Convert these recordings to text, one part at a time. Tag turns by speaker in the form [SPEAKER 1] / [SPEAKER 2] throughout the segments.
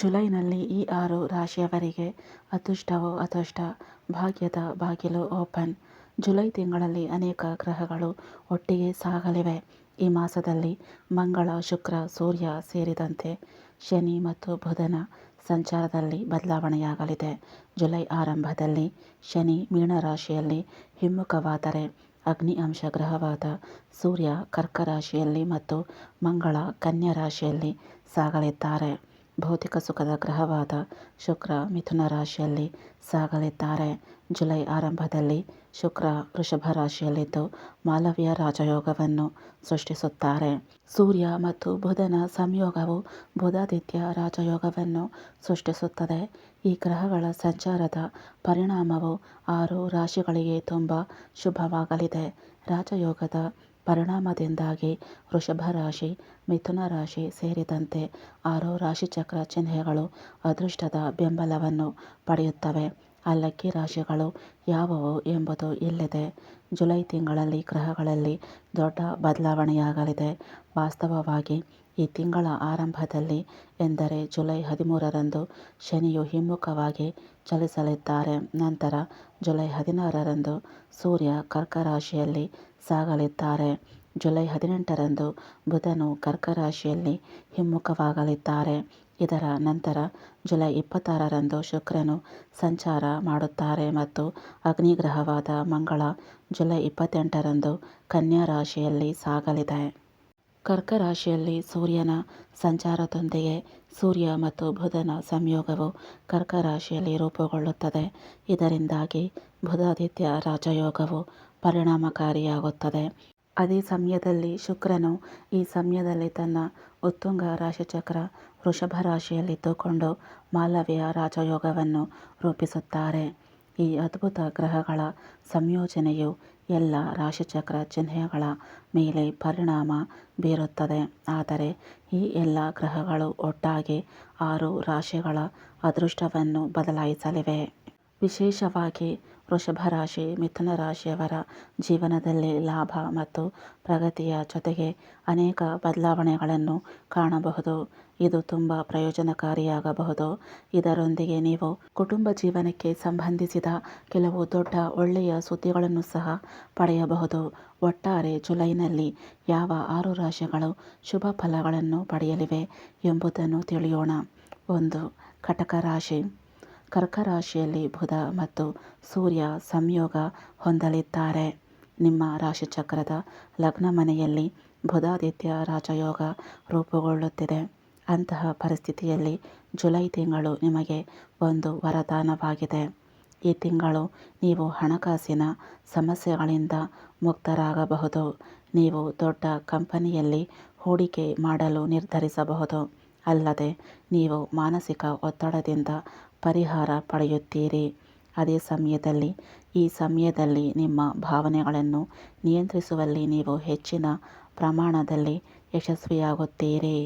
[SPEAKER 1] ಜುಲೈನಲ್ಲಿ ಈ ಆರು ರಾಶಿಯವರಿಗೆ ಅದೃಷ್ಟವೋ ಅದೃಷ್ಟ, ಭಾಗ್ಯದ ಬಾಗಿಲು ಓಪನ್. ಜುಲೈ ತಿಂಗಳಲ್ಲಿ ಅನೇಕ ಗ್ರಹಗಳು ಒಟ್ಟಿಗೆ ಸಾಗಲಿವೆ. ಈ ಮಾಸದಲ್ಲಿ ಮಂಗಳ, ಶುಕ್ರ, ಸೂರ್ಯ ಸೇರಿದಂತೆ ಶನಿ ಮತ್ತು ಬುಧನ ಸಂಚಾರದಲ್ಲಿ ಬದಲಾವಣೆಯಾಗಲಿದೆ. ಜುಲೈ ಆರಂಭದಲ್ಲಿ ಶನಿ ಮೀನರಾಶಿಯಲ್ಲಿ ಹಿಮ್ಮುಖವಾದರೆ ಅಗ್ನಿ ಅಂಶ ಗ್ರಹವಾದ ಸೂರ್ಯ ಕರ್ಕ ರಾಶಿಯಲ್ಲಿ ಮತ್ತು ಮಂಗಳ ಕನ್ಯಾ ರಾಶಿಯಲ್ಲಿ ಸಾಗಲಿದ್ದಾರೆ. ಭೌತಿಕ ಸುಖದ ಗ್ರಹವಾದ ಶುಕ್ರ ಮಿಥುನ ರಾಶಿಯಲ್ಲಿ ಸಾಗಲಿದ್ದಾರೆ. ಜುಲೈ ಆರಂಭದಲ್ಲಿ ಶುಕ್ರ ವೃಷಭ ರಾಶಿಯಲ್ಲಿದ್ದು ಮಾಲವ್ಯ ರಾಜಯೋಗವನ್ನು ಸೃಷ್ಟಿಸುತ್ತಾರೆ. ಸೂರ್ಯ ಮತ್ತು ಬುಧನ ಸಂಯೋಗವು ಬುಧಾದಿತ್ಯ ರಾಜಯೋಗವನ್ನು ಸೃಷ್ಟಿಸುತ್ತದೆ. ಈ ಗ್ರಹಗಳ ಸಂಚಾರದ ಪರಿಣಾಮವು ಆರು ರಾಶಿಗಳಿಗೆ ತುಂಬ ಶುಭವಾಗಲಿದೆ. ರಾಜಯೋಗದ ಪರಿಣಾಮದಿಂದಾಗಿ ವೃಷಭ ರಾಶಿ, ಮಿಥುನ ರಾಶಿ ಸೇರಿದಂತೆ ಆರು ರಾಶಿಚಕ್ರ ಚಿಹ್ನೆಗಳು ಅದೃಷ್ಟದ ಬೆಂಬಲವನ್ನು ಪಡೆಯುತ್ತವೆ. ಅಲ್ಲಕ್ಕಿ ರಾಶಿಗಳು ಯಾವುವು ಎಂಬುದು ಇಲ್ಲಿದೆ. ಜುಲೈ ತಿಂಗಳಲ್ಲಿ ಗ್ರಹಗಳಲ್ಲಿ ದೊಡ್ಡ ಬದಲಾವಣೆಯಾಗಲಿದೆ. ವಾಸ್ತವವಾಗಿ ಈ ತಿಂಗಳ ಆರಂಭದಲ್ಲಿ ಎಂದರೆ ಜುಲೈ ಹದಿಮೂರರಂದು ಶನಿಯು ಹಿಮ್ಮುಖವಾಗಿ ಚಲಿಸಲಿದ್ದಾರೆ. ನಂತರ ಜುಲೈ ಹದಿನಾರರಂದು ಸೂರ್ಯ ಕರ್ಕ ರಾಶಿಯಲ್ಲಿ ಸಾಗಲಿದ್ದಾರೆ. ಜುಲೈ ಹದಿನೆಂಟರಂದು ಬುಧನು ಕರ್ಕ ರಾಶಿಯಲ್ಲಿ ಹಿಮ್ಮುಖವಾಗಲಿದ್ದಾರೆ. ಇದರ ನಂತರ ಜುಲೈ ಇಪ್ಪತ್ತಾರರಂದು ಶುಕ್ರನು ಸಂಚಾರ ಮಾಡುತ್ತಾರೆ ಮತ್ತು ಅಗ್ನಿಗ್ರಹವಾದ ಮಂಗಳ ಜುಲೈ ಇಪ್ಪತ್ತೆಂಟರಂದು ಕನ್ಯಾ ರಾಶಿಯಲ್ಲಿ ಸಾಗಲಿದೆ. ಕರ್ಕ ರಾಶಿಯಲ್ಲಿ ಸೂರ್ಯನ ಸಂಚಾರದೊಂದಿಗೆ ಸೂರ್ಯ ಮತ್ತು ಬುಧನ ಸಂಯೋಗವು ಕರ್ಕ ರಾಶಿಯಲ್ಲಿ ರೂಪುಗೊಳ್ಳುತ್ತದೆ. ಇದರಿಂದಾಗಿ ಬುಧಾದಿತ್ಯ ರಾಜಯೋಗವು ಪರಿಣಾಮಕಾರಿಯಾಗುತ್ತದೆ. ಅದೇ ಸಮಯದಲ್ಲಿ ಶುಕ್ರನು ಈ ಸಮಯದಲ್ಲಿ ತನ್ನ ಉತ್ತುಂಗ ರಾಶಿಚಕ್ರ ವೃಷಭ ರಾಶಿಯಲ್ಲಿದ್ದುಕೊಂಡು ಮಾಲವ್ಯ ರಾಜಯೋಗವನ್ನು ರೂಪಿಸುತ್ತಾರೆ. ಈ ಅದ್ಭುತ ಗ್ರಹಗಳ ಸಂಯೋಜನೆಯು ಎಲ್ಲ ರಾಶಿಚಕ್ರ ಚಿಹ್ನೆಗಳ ಮೇಲೆ ಪರಿಣಾಮ ಬೀರುತ್ತದೆ. ಆದರೆ ಈ ಎಲ್ಲ ಗ್ರಹಗಳು ಒಟ್ಟಾಗಿ ಆರು ರಾಶಿಗಳ ಅದೃಷ್ಟವನ್ನು ಬದಲಾಯಿಸಲಿವೆ. ವಿಶೇಷವಾಗಿ ವೃಷಭ ರಾಶಿ, ಮಿಥುನ ರಾಶಿಯವರ ಜೀವನದಲ್ಲಿ ಲಾಭ ಮತ್ತು ಪ್ರಗತಿಯ ಜೊತೆಗೆ ಅನೇಕ ಬದಲಾವಣೆಗಳನ್ನು ಕಾಣಬಹುದು. ಇದು ತುಂಬ ಪ್ರಯೋಜನಕಾರಿಯಾಗಬಹುದು. ಇದರೊಂದಿಗೆ ನೀವು ಕುಟುಂಬ ಜೀವನಕ್ಕೆ ಸಂಬಂಧಿಸಿದ ಕೆಲವು ದೊಡ್ಡ ಒಳ್ಳೆಯ ಸುದ್ದಿಗಳನ್ನು ಸಹ ಪಡೆಯಬಹುದು. ಒಟ್ಟಾರೆ ಜುಲೈನಲ್ಲಿ ಯಾವ ಆರು ರಾಶಿಗಳು ಶುಭ ಫಲಗಳನ್ನು ಪಡೆಯಲಿವೆ ಎಂಬುದನ್ನು ತಿಳಿಯೋಣ. ಒಂದು, ಕಟಕ ರಾಶಿ. ಕರ್ಕ ರಾಶಿಯಲ್ಲಿ ಬುಧ ಮತ್ತು ಸೂರ್ಯ ಸಂಯೋಗ ಹೊಂದಲಿದ್ದಾರೆ. ನಿಮ್ಮ ರಾಶಿಚಕ್ರದ ಲಗ್ನ ಮನೆಯಲ್ಲಿ ಬುಧಾದಿತ್ಯ ರಾಜಯೋಗ ರೂಪುಗೊಳ್ಳುತ್ತಿದೆ. ಅಂತಹ ಪರಿಸ್ಥಿತಿಯಲ್ಲಿ ಜುಲೈ ತಿಂಗಳು ನಿಮಗೆ ಒಂದು ವರದಾನವಾಗಿದೆ. ಈ ತಿಂಗಳು ನೀವು ಹಣಕಾಸಿನ ಸಮಸ್ಯೆಗಳಿಂದ ಮುಕ್ತರಾಗಬಹುದು. ನೀವು ದೊಡ್ಡ ಕಂಪನಿಯಲ್ಲಿ ಹೂಡಿಕೆ ಮಾಡಲು ನಿರ್ಧರಿಸಬಹುದು. ಅಲ್ಲದೆ ನೀವು ಮಾನಸಿಕ ಒತ್ತಡದಿಂದ ಪರಿಹಾರ ಪಡೆಯುತ್ತೀರಿ. ಅದೇ ಸಮಯದಲ್ಲಿ, ಈ ಸಮಯದಲ್ಲಿ ನಿಮ್ಮ ಭಾವನೆಗಳನ್ನು ನಿಯಂತ್ರಿಸುವಲ್ಲಿ ನೀವು ಹೆಚ್ಚಿನ ಪ್ರಮಾಣದಲ್ಲಿ ಯಶಸ್ವಿಯಾಗುತ್ತೀರಿ.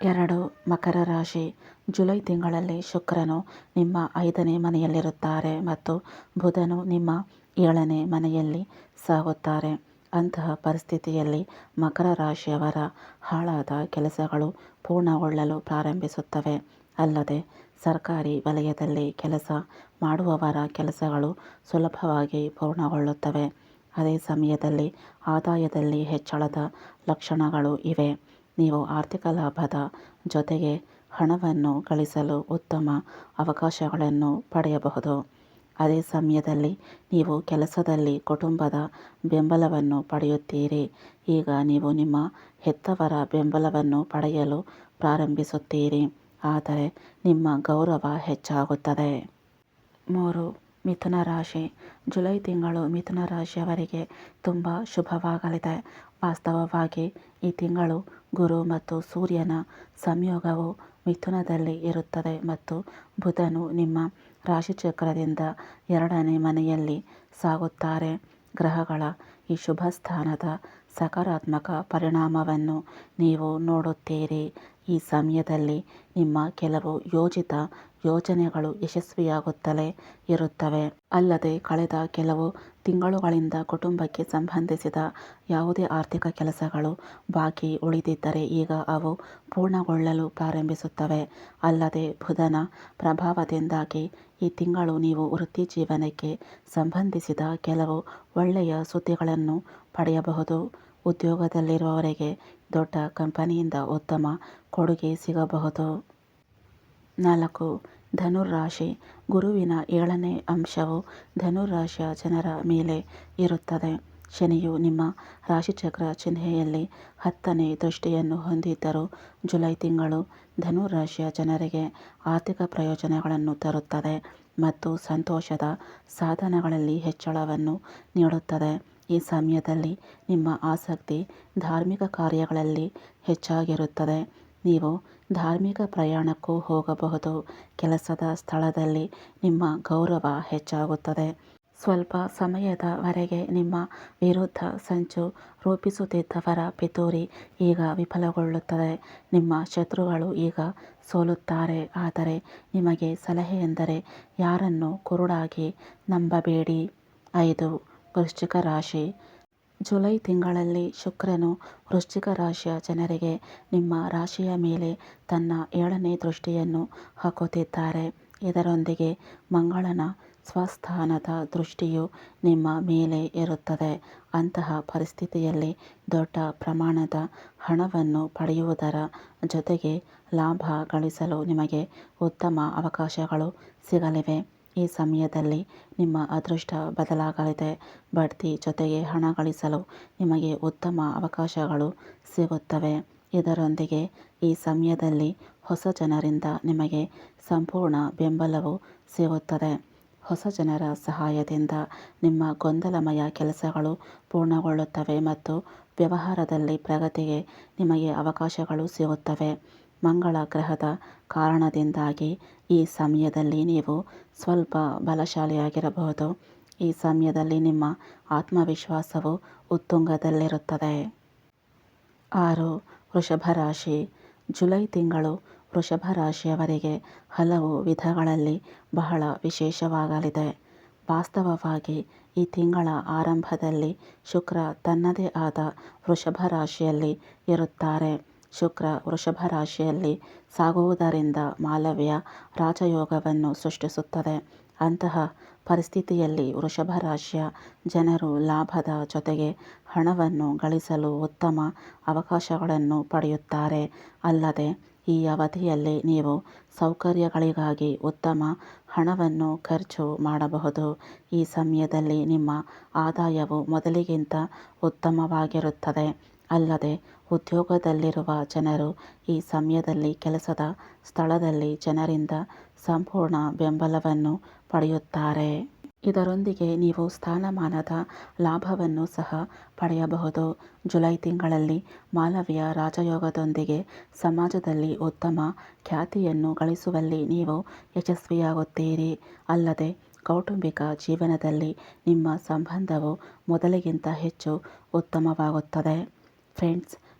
[SPEAKER 1] ಎರಡು, ಮಕರ ರಾಶಿ. ಜುಲೈ ತಿಂಗಳಲ್ಲಿ ಶುಕ್ರನು ನಿಮ್ಮ ಐದನೇ ಮನೆಯಲ್ಲಿರುತ್ತಾರೆ ಮತ್ತು ಬುಧನು ನಿಮ್ಮ ಏಳನೇ ಮನೆಯಲ್ಲಿ ಸಾಗುತ್ತಾರೆ. ಅಂತಹ ಪರಿಸ್ಥಿತಿಯಲ್ಲಿ ಮಕರ ರಾಶಿಯವರ ಹಾಳಾದ ಕೆಲಸಗಳು ಪೂರ್ಣಗೊಳ್ಳಲು ಪ್ರಾರಂಭಿಸುತ್ತವೆ. ಅಲ್ಲದೆ, ಸರ್ಕಾರಿ ವಲಯದಲ್ಲಿ ಕೆಲಸ ಮಾಡುವವರ ಕೆಲಸಗಳು ಸುಲಭವಾಗಿ ಪೂರ್ಣಗೊಳ್ಳುತ್ತವೆ. ಅದೇ ಸಮಯದಲ್ಲಿ ಆದಾಯದಲ್ಲಿ ಹೆಚ್ಚಳದ ಲಕ್ಷಣಗಳು ಇವೆ. ನೀವು ಆರ್ಥಿಕ ಲಾಭದ ಜೊತೆಗೆ ಹಣವನ್ನು ಗಳಿಸಲು ಉತ್ತಮ ಅವಕಾಶಗಳನ್ನು ಪಡೆಯಬಹುದು. ಅದೇ ಸಮಯದಲ್ಲಿ ನೀವು ಕೆಲಸದಲ್ಲಿ ಕುಟುಂಬದ ಬೆಂಬಲವನ್ನು ಪಡೆಯುತ್ತೀರಿ. ಈಗ ನೀವು ನಿಮ್ಮ ಹೆತ್ತವರ ಬೆಂಬಲವನ್ನು ಪಡೆಯಲು ಪ್ರಾರಂಭಿಸುತ್ತೀರಿ. ಆದರೆ ನಿಮ್ಮ ಗೌರವ ಹೆಚ್ಚಾಗುತ್ತದೆ. ಮೂರು, ಮಿಥುನ ರಾಶಿ. ಜುಲೈ ತಿಂಗಳು ಮಿಥುನ ರಾಶಿಯವರಿಗೆ ತುಂಬ ಶುಭವಾಗಲಿದೆ. ವಾಸ್ತವವಾಗಿ ಈ ತಿಂಗಳು ಗುರು ಮತ್ತು ಸೂರ್ಯನ ಸಂಯೋಗವು ಮಿಥುನದಲ್ಲಿ ಇರುತ್ತದೆ ಮತ್ತು ಬುಧನು ನಿಮ್ಮ ರಾಶಿಚಕ್ರದಿಂದ ಎರಡನೇ ಮನೆಯಲ್ಲಿ ಸಾಗುತ್ತಾರೆ. ಗ್ರಹಗಳ ಈ ಶುಭ ಸ್ಥಾನದ ಸಕಾರಾತ್ಮಕ ಪರಿಣಾಮವನ್ನು ನೀವು ನೋಡುತ್ತೀರಿ. ಈ ಸಮಯದಲ್ಲಿ ನಿಮ್ಮ ಕೆಲವು ಯೋಜಿತ ಯೋಜನೆಗಳು ಯಶಸ್ವಿಯಾಗುತ್ತಲೇ ಇರುತ್ತವೆ. ಅಲ್ಲದೆ ಕಳೆದ ಕೆಲವು ತಿಂಗಳುಗಳಿಂದ ಕುಟುಂಬಕ್ಕೆ ಸಂಬಂಧಿಸಿದ ಯಾವುದೇ ಆರ್ಥಿಕ ಕೆಲಸಗಳು ಬಾಕಿ ಉಳಿದಿದ್ದರೆ ಈಗ ಅವು ಪೂರ್ಣಗೊಳ್ಳಲು ಪ್ರಾರಂಭಿಸುತ್ತವೆ. ಅಲ್ಲದೆ ಬುಧನ ಪ್ರಭಾವದಿಂದಾಗಿ ಈ ತಿಂಗಳು ನೀವು ವೃತ್ತಿ ಜೀವನಕ್ಕೆ ಸಂಬಂಧಿಸಿದ ಕೆಲವು ಒಳ್ಳೆಯ ಸುದ್ದಿಗಳನ್ನು ಪಡೆಯಬಹುದು. ಉದ್ಯೋಗದಲ್ಲಿರುವವರಿಗೆ ದೊಡ್ಡ ಕಂಪನಿಯಿಂದ ಉತ್ತಮ ಕೊಡುಗೆ ಸಿಗಬಹುದು. ನಾಲ್ಕು ಧನುರಾಶಿ ಗುರುವಿನ ಏಳನೇ ಅಂಶವು ಧನುರಾಶಿಯ ಜನರ ಮೇಲೆ ಇರುತ್ತದೆ. ಶನಿಯು ನಿಮ್ಮ ರಾಶಿಚಕ್ರ ಚಿಹ್ನೆಯಲ್ಲಿ ಹತ್ತನೇ ದೃಷ್ಟಿಯನ್ನು ಹೊಂದಿದ್ದರೂ ಜುಲೈ ತಿಂಗಳು ಧನುರಾಶಿಯ ಜನರಿಗೆ ಆರ್ಥಿಕ ಪ್ರಯೋಜನಗಳನ್ನು ತರುತ್ತದೆ ಮತ್ತು ಸಂತೋಷದ ಸಾಧನಗಳಲ್ಲಿ ಹೆಚ್ಚಳವನ್ನು ನೀಡುತ್ತದೆ. ಈ ಸಮಯದಲ್ಲಿ ನಿಮ್ಮ ಆಸಕ್ತಿ ಧಾರ್ಮಿಕ ಕಾರ್ಯಗಳಲ್ಲಿ ಹೆಚ್ಚಾಗಿರುತ್ತದೆ. ನೀವು ಧಾರ್ಮಿಕ ಪ್ರಯಾಣಕ್ಕೂ ಹೋಗಬಹುದು. ಕೆಲಸದ ಸ್ಥಳದಲ್ಲಿ ನಿಮ್ಮ ಗೌರವ ಹೆಚ್ಚಾಗುತ್ತದೆ. ಸ್ವಲ್ಪ ಸಮಯದವರೆಗೆ ನಿಮ್ಮ ವಿರುದ್ಧ ಸಂಚು ರೂಪಿಸುತ್ತಿದ್ದವರ ಪಿತೂರಿ ಈಗ ವಿಫಲಗೊಳ್ಳುತ್ತದೆ. ನಿಮ್ಮ ಶತ್ರುಗಳು ಈಗ ಸೋಲುತ್ತಾರೆ. ಆದರೆ ನಿಮಗೆ ಸಲಹೆಯೆಂದರೆ ಯಾರನ್ನು ಕುರುಡಾಗಿ ನಂಬಬೇಡಿ. ಐದು ವೃಶ್ಚಿಕ ರಾಶಿ. ಜುಲೈ ತಿಂಗಳಲ್ಲಿ ಶುಕ್ರನು ವೃಶ್ಚಿಕ ರಾಶಿಯ ಜನರಿಗೆ ನಿಮ್ಮ ರಾಶಿಯ ಮೇಲೆ ತನ್ನ ಏಳನೇ ದೃಷ್ಟಿಯನ್ನು ಹಾಕುತ್ತಿದ್ದಾರೆ. ಇದರೊಂದಿಗೆ ಮಂಗಳನ ಸ್ವಸ್ಥಾನದ ದೃಷ್ಟಿಯು ನಿಮ್ಮ ಮೇಲೆ ಇರುತ್ತದೆ. ಅಂತಹ ಪರಿಸ್ಥಿತಿಯಲ್ಲಿ ದೊಡ್ಡ ಪ್ರಮಾಣದ ಹಣವನ್ನು ಪಡೆಯುವುದರ ಜೊತೆಗೆ ಲಾಭ ಗಳಿಸಲು ನಿಮಗೆ ಉತ್ತಮ ಅವಕಾಶಗಳು ಸಿಗಲಿವೆ. ಈ ಸಮಯದಲ್ಲಿ ನಿಮ್ಮ ಅದೃಷ್ಟ ಬದಲಾಗಲಿದೆ. ಬಡ್ತಿ ಜೊತೆಗೆ ಹಣ ಗಳಿಸಲು ನಿಮಗೆ ಉತ್ತಮ ಅವಕಾಶಗಳು ಸಿಗುತ್ತವೆ. ಇದರೊಂದಿಗೆ ಈ ಸಮಯದಲ್ಲಿ ಹೊಸ ಜನರಿಂದ ನಿಮಗೆ ಸಂಪೂರ್ಣ ಬೆಂಬಲವು ಸಿಗುತ್ತದೆ. ಹೊಸ ಜನರ ಸಹಾಯದಿಂದ ನಿಮ್ಮ ಗೊಂದಲಮಯ ಕೆಲಸಗಳು ಪೂರ್ಣಗೊಳ್ಳುತ್ತವೆ ಮತ್ತು ವ್ಯವಹಾರದಲ್ಲಿ ಪ್ರಗತಿಗೆ ನಿಮಗೆ ಅವಕಾಶಗಳು ಸಿಗುತ್ತವೆ. ಮಂಗಳ ಗ್ರಹದ ಕಾರಣದಿಂದಾಗಿ ಈ ಸಮಯದಲ್ಲಿ ನೀವು ಸ್ವಲ್ಪ ಬಲಶಾಲಿಯಾಗಿರಬಹುದು. ಈ ಸಮಯದಲ್ಲಿ ನಿಮ್ಮ ಆತ್ಮವಿಶ್ವಾಸವು ಉತ್ತುಂಗದಲ್ಲಿರುತ್ತದೆ. ಆರು, ವೃಷಭ ರಾಶಿ. ಜುಲೈ ತಿಂಗಳು ವೃಷಭ ರಾಶಿಯವರಿಗೆ ಹಲವು ವಿಧಗಳಲ್ಲಿ ಬಹಳ ವಿಶೇಷವಾಗಲಿದೆ. ವಾಸ್ತವವಾಗಿ ಈ ತಿಂಗಳ ಆರಂಭದಲ್ಲಿ ಶುಕ್ರ ತನ್ನದೇ ಆದ ವೃಷಭ ರಾಶಿಯಲ್ಲಿ ಇರುತ್ತಾರೆ. ಶುಕ್ರ ವೃಷಭ ರಾಶಿಯಲ್ಲಿ ಸಾಗುವುದರಿಂದ ಮಾಲವ್ಯ ರಾಜಯೋಗವನ್ನು ಸೃಷ್ಟಿಸುತ್ತದೆ. ಅಂತಹ ಪರಿಸ್ಥಿತಿಯಲ್ಲಿ ವೃಷಭ ರಾಶಿಯ ಜನರು ಲಾಭದ ಜೊತೆಗೆ ಹಣವನ್ನು ಗಳಿಸಲು ಉತ್ತಮ ಅವಕಾಶಗಳನ್ನು ಪಡೆಯುತ್ತಾರೆ. ಅಲ್ಲದೆ, ಈ ಅವಧಿಯಲ್ಲಿ ನೀವು ಸೌಕರ್ಯಗಳಿಗಾಗಿ ಉತ್ತಮ ಹಣವನ್ನು ಖರ್ಚು ಮಾಡಬಹುದು. ಈ ಸಮಯದಲ್ಲಿ ನಿಮ್ಮ ಆದಾಯವು ಮೊದಲಿಗಿಂತ ಉತ್ತಮವಾಗಿರುತ್ತದೆ. ಅಲ್ಲದೆ ಉದ್ಯೋಗದಲ್ಲಿರುವ ಜನರು ಈ ಸಮಯದಲ್ಲಿ ಕೆಲಸದ ಸ್ಥಳದಲ್ಲಿ ಜನರಿಂದ ಸಂಪೂರ್ಣ ಬೆಂಬಲವನ್ನು ಪಡೆಯುತ್ತಾರೆ. ಇದರೊಂದಿಗೆ ನೀವು ಸ್ಥಾನಮಾನದ ಲಾಭವನ್ನು ಸಹ ಪಡೆಯಬಹುದು. ಜುಲೈ ತಿಂಗಳಲ್ಲಿ ಮಾಲವೀಯ ರಾಜಯೋಗದೊಂದಿಗೆ ಸಮಾಜದಲ್ಲಿ ಉತ್ತಮ ಖ್ಯಾತಿಯನ್ನು ಗಳಿಸುವಲ್ಲಿ ನೀವು ಯಶಸ್ವಿಯಾಗುತ್ತೀರಿ. ಅಲ್ಲದೆ, ಕೌಟುಂಬಿಕ ಜೀವನದಲ್ಲಿ ನಿಮ್ಮ ಸಂಬಂಧವು ಮೊದಲಿಗಿಂತ ಹೆಚ್ಚು ಉತ್ತಮವಾಗುತ್ತದೆ. ಫ್ರೆಂಡ್ಸ್